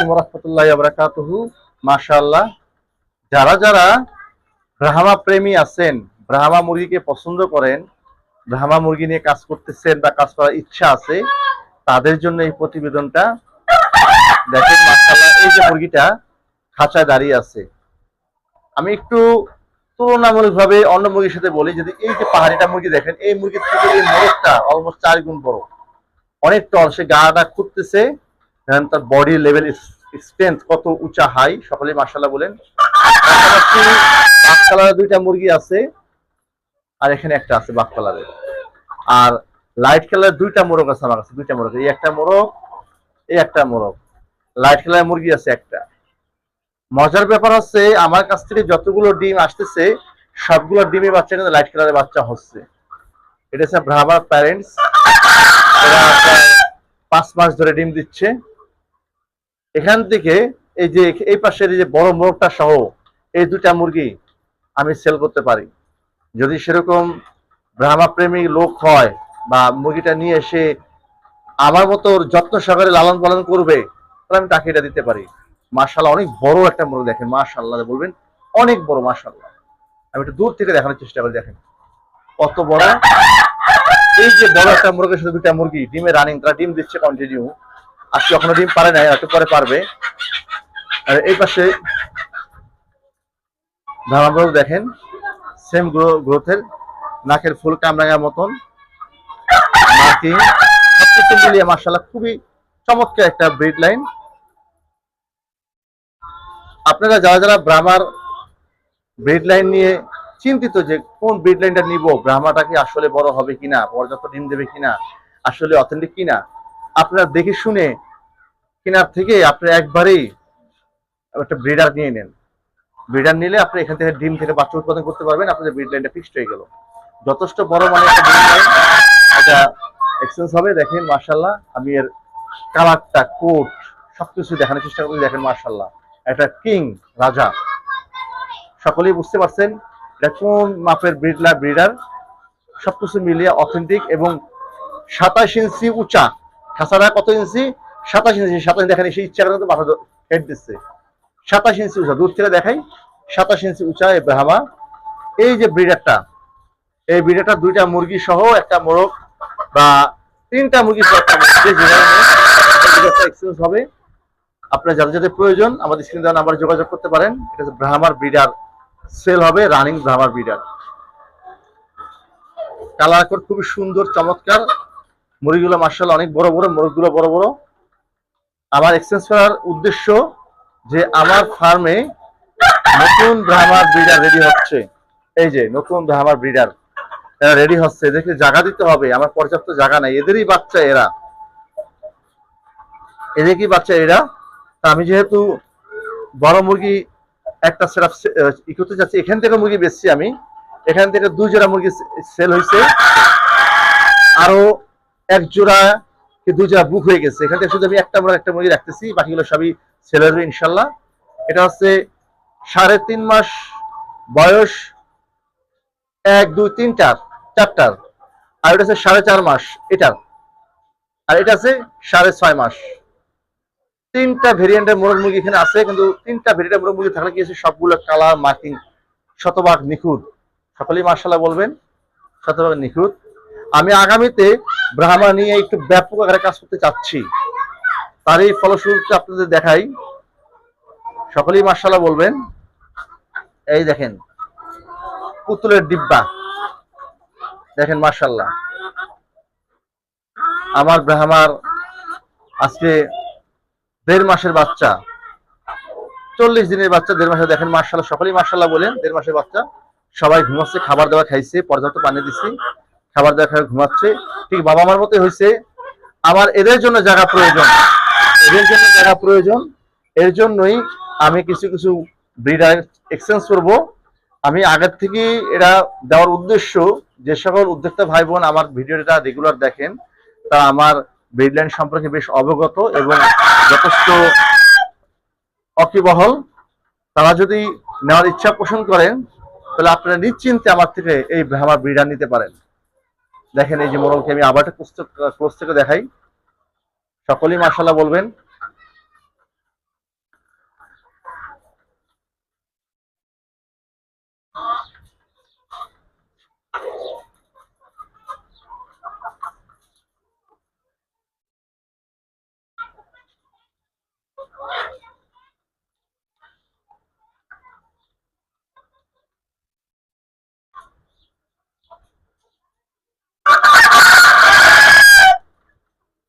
আলাইকুম যারা যারা ব্রাহ্মা প্রেমী আছেন, ব্রাহ্মা মুরগিকে পছন্দ করেন, ব্রাহ্মা মুরগি নিয়ে কাজ করতেছেন বা কাজ করার ইচ্ছা আছে, তাদের জন্য এই প্রতিবেদনটা দেখেন এই যে মুরগিটা খাঁচায় দাঁড়িয়ে আছে। আমি একটু তুলনামূলকভাবে অন্য মুরগির সাথে বলি, যদি এই যে পাহাড়িটা মুরগি দেখেন, এই মুরগির থেকে অলমোস্ট চার গুণ বড়। অনেক টল, সে গাটা খুঁজতেছে তার বডি লেভেল স্ট্রেংথ কত উঁচা হাই সকলে মার্শাল্লাহ বলেন। বাক দুইটা মুরগি আছে, আর এখানে একটা আছে বাক কালারের আর লাইট কালারের দুইটা মোরগ আছে আমার কাছে, দুইটা মোরগ। এই একটা মোরগ, এই একটা মোরগ। লাইট কালারের মুরগি আছে একটা। মজার ব্যাপার হচ্ছে, আমার কাছ থেকে যতগুলো ডিম আসতেছে, সবগুলো ডিমের বাচ্চা কিন্তু লাইট কালারের বাচ্চা হচ্ছে। এটা হচ্ছে ব্রাহ্মার প্যারেন্টস পাঁচ মাস ধরে ডিম দিচ্ছে। এখান থেকে এই যে এই পাশের যে বড় মোরগটা সহ এই দুটা মুরগি আমি সেল করতে পারি। যদি সেরকম ব্রাহ্মা প্রেমী লোক হয় বা মুরগিটা নিয়ে এসে আমার মতো যত্ন সহকারে লালন পালন করবে, তাহলে আমি তাকে এটা দিতে পারি। মার্শাল্লাহ অনেক বড় একটা মুরগি দেখেন মার্শাল্লাহ বলবেন, অনেক বড় মার্শাল্লাহ আমি একটু দূর থেকে দেখানোর চেষ্টা করি, দেখেন। কত বড়? এই যে বড় একটা মুরগির সাথে দুটা মুরগি ডিমে রানিং তারা ডিম দিচ্ছে কন্টিনিউ আজকে এখনও ডিম পারে নাই একটু পরে পারবে। আর এই পাশে ধারাবাহিক দেখেন সেম গ্রোথের নাকের ফুল কামরাঙার মতন মার্কিং সবকিছু মিলিয়ে মার্শাল্লাহ খুবই চমৎকার একটা ব্রিড লাইন আপনারা যারা যারা ব্রাহ্মার ব্রিড লাইন নিয়ে চিন্তিত যে কোন ব্রিড লাইনটা নিব ব্রাহ্মাটা কি আসলে বড় হবে কিনা, পর্যাপ্ত ডিম দেবে কিনা, আসলে অথেন্টিক কিনা আপনারা দেখে শুনে কেনার থেকে আপনি একবারেই একটা ব্রিডার নিয়ে নেন। ব্রিডার নিলে আপনি এখান থেকে ডিম থেকে বাচ্চা উৎপাদন করতে পারবেন, আপনাদের ব্রিড লাইনটা ফিক্সড হয়ে গেল। যথেষ্ট বড় মানে একটা ব্রিড এটা এক্সচেঞ্জ হবে, দেখেন মার্শাল্লাহ আমি এর কালারটা কোট সবকিছু দেখানোর চেষ্টা করি দেখেন মার্শাল্লাহ একটা কিং রাজা। সকলেই বুঝতে পারছেন, এটা কোন মাপের ব্রিডলার ব্রিডার সবকিছু মিলিয়ে অথেন্টিক এবং সাতাশ ইঞ্চি উঁচা। খাসারা কত ইঞ্চি? সাতাশ ইঞ্চি। সাতাশ দেখেন, সেই ইচ্ছা করে মাথা হেড দিচ্ছে। সাতাশ ইঞ্চি উঁচা। দূর থেকে দেখাই। সাতাশ ইঞ্চি উঁচা এই ব্রাহ্মা। এই যে ব্রিডারটা, এই ব্রিডারটা দুইটা মুরগি সহ একটা মোরগ বা তিনটা মুরগি হবে। আপনার যাদের যাদের প্রয়োজন, আমাদের স্ক্রিন দেওয়া নাম্বারে যোগাযোগ করতে পারেন। এটা হচ্ছে ব্রাহ্মার ব্রিডার। সেল হবে রানিং ব্রাহ্মার ব্রিডার। কালার কোড খুবই সুন্দর, চমৎকার। মুরগিগুলো মার্শাল অনেক বড় বড়, মুরগিগুলো বড় বড়। আমার এক্সচেঞ্জ করার উদ্দেশ্য যে আমার ফার্মে নতুন ব্রাহ্মার ব্রিডার রেডি হচ্ছে। এই যে নতুন ব্রাহ্মার ব্রিডার এরা রেডি হচ্ছে। এদেরকে জায়গা দিতে হবে। আমার পর্যাপ্ত জায়গা নাই। এদেরই বাচ্চা এরা। এদের কি বাচ্চা এরা। আমি যেহেতু বড় মুরগি একটা সেট ই করতে যাচ্ছি এখান থেকে মুরগি বেচছি আমি। এখান থেকে দুই জোড়া মুরগি সেল হয়েছে আরও এক জোড়া কি দুই জোড়া বুক হয়ে গেছে। এখান থেকে শুধু আমি একটা মুরগি একটা মুরগি রাখতেছি, বাকিগুলো সবই সেল হবে ইনশাল্লাহ। এটা হচ্ছে সাড়ে তিন মাস বয়স এক, দুই, তিন চার চারটার। আর এটা হচ্ছে সাড়ে চার মাস এটার। আর এটা আছে সাড়ে ছয় মাস। তিনটা ভেরিয়েন্টের মোরগ মুরগি এখানে আছে, কিন্তু তিনটা ভেরিয়েন্টের মোরগ মুরগি থাকলে কি আছে সবগুলো কালার মার্কিং শতভাগ নিখুঁত। সকলেই মার্শাল্লাহ বলবেন, শতভাগ নিখুঁত। আমি আগামীতে ব্রাহ্মা নিয়ে একটু ব্যাপক আকারে কাজ করতে চাচ্ছি। তারই ফলশ্রুতিতে আপনাদের দেখাই, সকলেই মার্শাল্লাহ বলবেন। এই দেখেন, পুতুলের ডিব্বা। দেখেন মার্শাল্লাহ আমার ব্রাহ্মার আজকে দেড় মাসের বাচ্চা। চল্লিশ দিনের বাচ্চা, দেড় মাসে দেখেন মার্শাল্লাহ সকলেই মার্শাল্লাহ বলেন, দেড় মাসের বাচ্চা। সবাই ঘুমাচ্ছে, খাবার দাবার খাইছে, পর্যাপ্ত পানি দিচ্ছি খাবার খাই ঘুমাচ্ছে। ঠিক বাবা মার মতো হয়েছে আমার এদের জন্য জায়গা প্রয়োজন। এদের জন্য জায়গা প্রয়োজন। এর জন্যই আমি কিছু কিছু ব্রিডার এক্সচেঞ্জ করব। আমি আগের থেকে এরা দেওয়ার উদ্দেশ্য, যে সকল উদ্যোক্তা ভাই বোন আমার ভিডিওটা রেগুলার দেখেন, তা আমার ব্রিডলাইন সম্পর্কে বেশ অবগত এবং যথেষ্ট অকিবহল। তারা যদি নেওয়ার ইচ্ছা পোষণ করেন, তাহলে আপনারা নিশ্চিন্তে আমার থেকে এই আমার ব্রিডার নিতে পারেন। দেখেন এই যে মোরলকে আমি আবার একটা ক্লোজ থেকে দেখাই। সকলেই মার্শাল্লাহ বলবেন।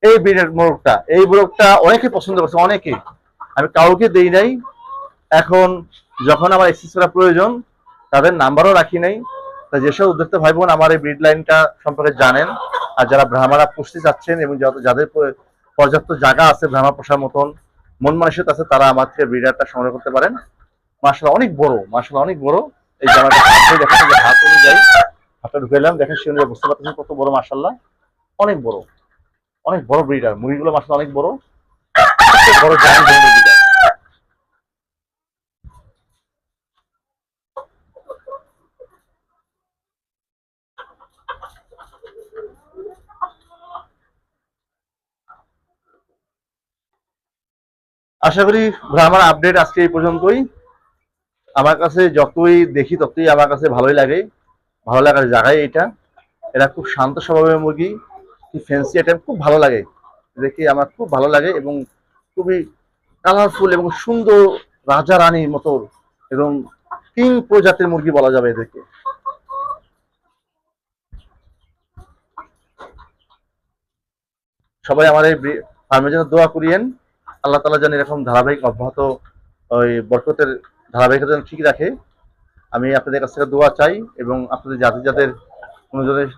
এই ব্রিডের মোরগটা, এই মোরগটা অনেকে পছন্দ করছে, অনেকে। আমি কাউকে দেই নাই। এখন যখন আমার এক্সেস করা প্রয়োজন, তাদের নাম্বারও রাখি নাই। তা যেসব উদ্যোক্তা ভাই বোন আমার এই ব্রিড লাইনটা সম্পর্কে জানেন, আর যারা ব্রাহ্মারা পুষতে চাচ্ছেন এবং যাদের পর্যাপ্ত জায়গা আছে ব্রাহ্মা পোষার মতন, মন মানসিকতা আছে, তারা আমার থেকে ব্রিডারটা সংগ্রহ করতে পারেন। মাসাল অনেক বড় মাসাল অনেক বড়। এই দেখেন যে হাত অনুযায়ী। হাতটা ঢুকাইলাম দেখেন সে অনুযায়ী বুঝতে পারতেছেন কত বড় মাসাল্লাহ অনেক বড়। অনেক বড় ব্রিডার মুরগিগুলো মাসাল অনেক বড়। বড় আশা করি আমার আপডেট আজকে এই পর্যন্তই। আমার কাছে যতই দেখি, ততই আমার কাছে ভালোই লাগে। ভালো লাগার জায়গায় এটা। এরা খুব শান্ত স্বভাবের মুরগি। কি ফ্যান্সি আইটেম খুব ভালো লাগে। দেখে আমার খুব ভালো লাগে এবং খুবই কালারফুল এবং সুন্দর রাজা রানীর মতো এবং কিং প্রজাতির মুরগি বলা যাবে এদেরকে। সবাই আমার এই ফার্মের জন্য দোয়া করিয়েন। আল্লাহ তালা যেন এরকম ধারাবাহিক অব্যাহত ওই বরকতের ধারাবাহিকতা যেন ঠিক রাখে। আমি আপনাদের কাছ থেকে দোয়া চাই এবং আপনাদের যাদের যাদের কোনো জনের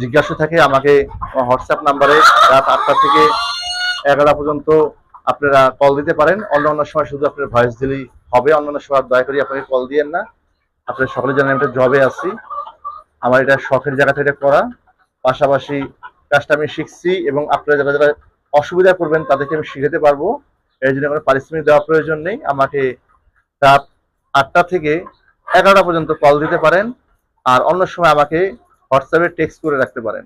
জিজ্ঞাসা থাকে আমাকে হোয়াটসঅ্যাপ নাম্বারে রাত আটটা থেকে এগারোটা পর্যন্ত আপনারা কল দিতে পারেন। অন্য অন্য সময় শুধু আপনার ভয়েস দিলেই হবে। অন্য অন্য সময় দয়া করে আপনাকে কল দিয়েন না। আপনার সকলে জানেন আমি একটা জবে আছি। আমার এটা শখের জায়গা থেকে করা। পাশাপাশি কাজটা আমি শিখছি এবং আপনারা যারা যারা অসুবিধা করবেন তাদেরকে আমি শিখাতে পারব। এর জন্য কোনো পারিশ্রমিক দেওয়ার প্রয়োজন নেই। আমাকে রাত আটটা থেকে এগারোটা পর্যন্ত কল দিতে পারেন। আর অন্য সময় আমাকে হোয়াটসঅ্যাপে টেক্সট করে রাখতে পারেন।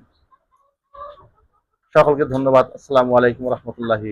সকলকে ধন্যবাদ। আসসালামু আলাইকুম রহমতুল্লাহি